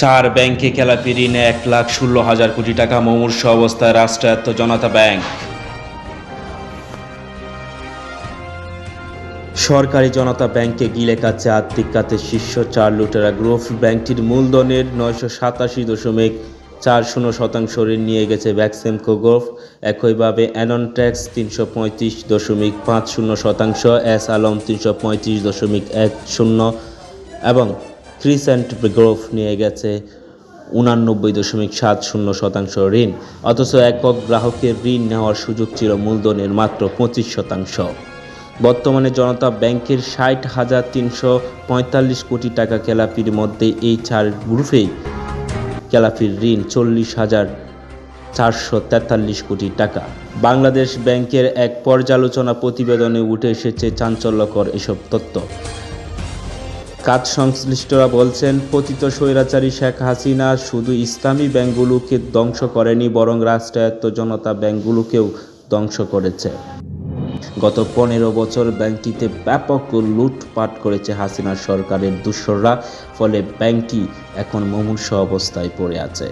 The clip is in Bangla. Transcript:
চার ব্যাংকে খেলাপি ঋণে এক লাখ ষোলো হাজার কোটি টাকা মমূর্ষ অবস্থায় রাষ্ট্রায়ত্ত জনতা ব্যাংক। সরকারি জনতা ব্যাংকে গিলে কাছে আর্থিক খাতে শীর্ষ চার লুটেরা গ্রুপ ব্যাংকটির মূলধনের নয়শো সাতাশি দশমিক চার শূন্য শতাংশ ঋণ নিয়ে গেছে ভ্যাক্সেমকো গ্রুপ একইভাবে অ্যাননট্যাক্স তিনশো পঁয়ত্রিশ দশমিক পাঁচ শূন্য শতাংশ এস আলম তিনশো পঁয়ত্রিশ দশমিক এক শূন্য এবং ক্রিসেন্ট গ্রুপ নিয়ে গেছে উনানব্বই দশমিক সাত শূন্য শতাংশ ঋণ। অথচ একক গ্রাহকের ঋণ নেওয়ার সুযোগ ছিল মূলধনের মাত্র পঁচিশ শতাংশ। বর্তমানে জনতা ব্যাংকের ষাট হাজার তিনশো পঁয়তাল্লিশ কোটি টাকা খেলাপির মধ্যে এই চার গ্রুপেই খেলাপির ঋণ চল্লিশ হাজার চারশো তেতাল্লিশ কোটি টাকা। বাংলাদেশ ব্যাংকের এক পর্যালোচনা প্রতিবেদনে উঠে এসেছে চাঞ্চল্যকর এসব তথ্য। কাজ সংশ্লিষ্টরা বলছেন, পতিত স্বৈরাচারী শেখ হাসিনা শুধু ইসলামী ব্যাংকগুলোকে ধ্বংস করেনি, বরং রাষ্ট্রায়ত্ত জনতা ব্যাংকগুলোকেও ধ্বংস করেছে। গত পনেরো বছর ব্যাংকটিতে ব্যাপক লুটপাট করেছে হাসিনা সরকারের দুঃসররা, ফলে ব্যাংকটি এখন মুমূর্ষ অবস্থায় পড়ে আছে।